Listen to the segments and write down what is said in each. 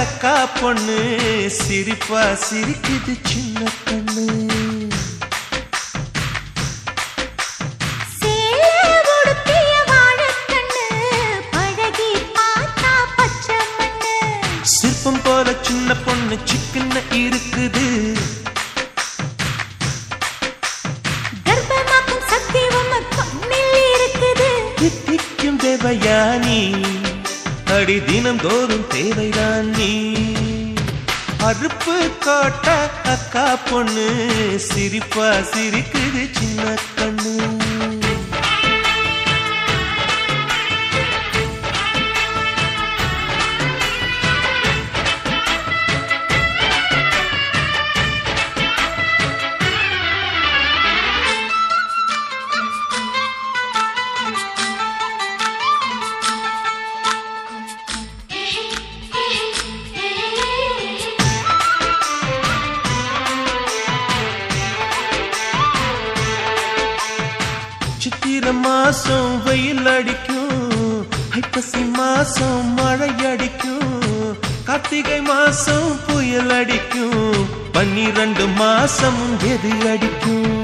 அக்கா பொண்ணு. சிரிப்பா சிரிக்குது சின்ன மண்ணு. சிற்பம் போல சின்ன பொண்ணு சிக்கன இருக்குது. கர்ப்பமாக்கும் சக்தி கண்ணில் இருக்குது. தித்திக்கும் தேவயானி. அடி தினம் தோறும் தேவைதான் நீ. அறுப்பு காட்ட அக்கா பொண்ணு சிரிப்பா சிரிக்குது சின்னக்கா. மாசம் வெயில் அடிக்கும். ஐப்பசி மாசம் மழை அடிக்கும். கார்த்திகை மாசம் புயல் அடிக்கும். பன்னிரண்டு மாசம் எது அடிக்கும்.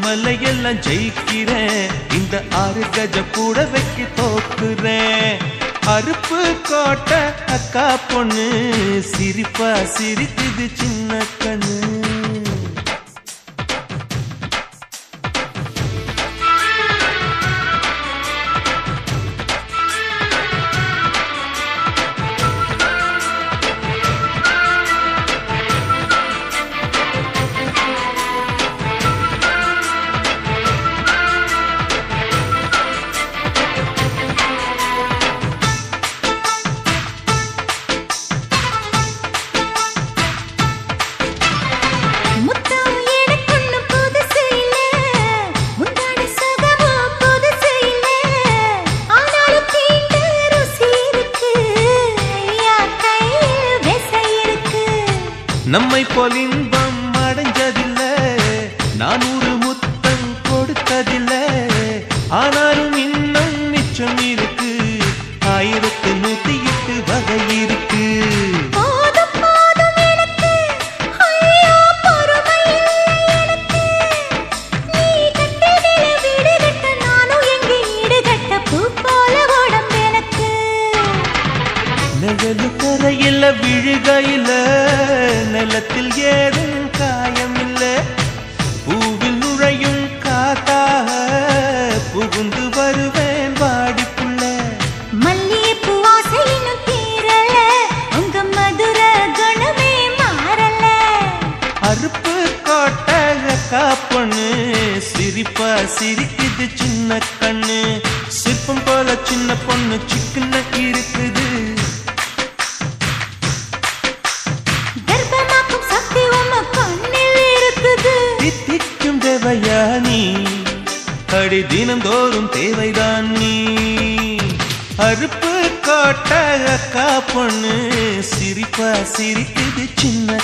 மலையெல்லாம் ஜெயிக்கிறேன். இந்த ஆறு கஜ கூட வைக்க தோக்குறேன். அறுப்பு கோட்டை அக்கா பொண்ணு சிரிப்பா சிரிக்குது சின்ன கண்ணு. நம்மை போல் இன்பம் அடைஞ்சதில்லை. நான் ஒரு முத்தம் கொடுத்ததில்லை. சிரிப்பா சிரிக்குது சின்ன கண்ணு. சிற்பம் போல சின்ன பொண்ணு சிக்கன இருக்குது. தித்திக்கும் தேவையானி அடி தினந்தோறும் தேவைதான் நீ. அறுப்பு கோட்டை அக்கா பொண்ணு சிரிப்பா சிரிக்குது சின்ன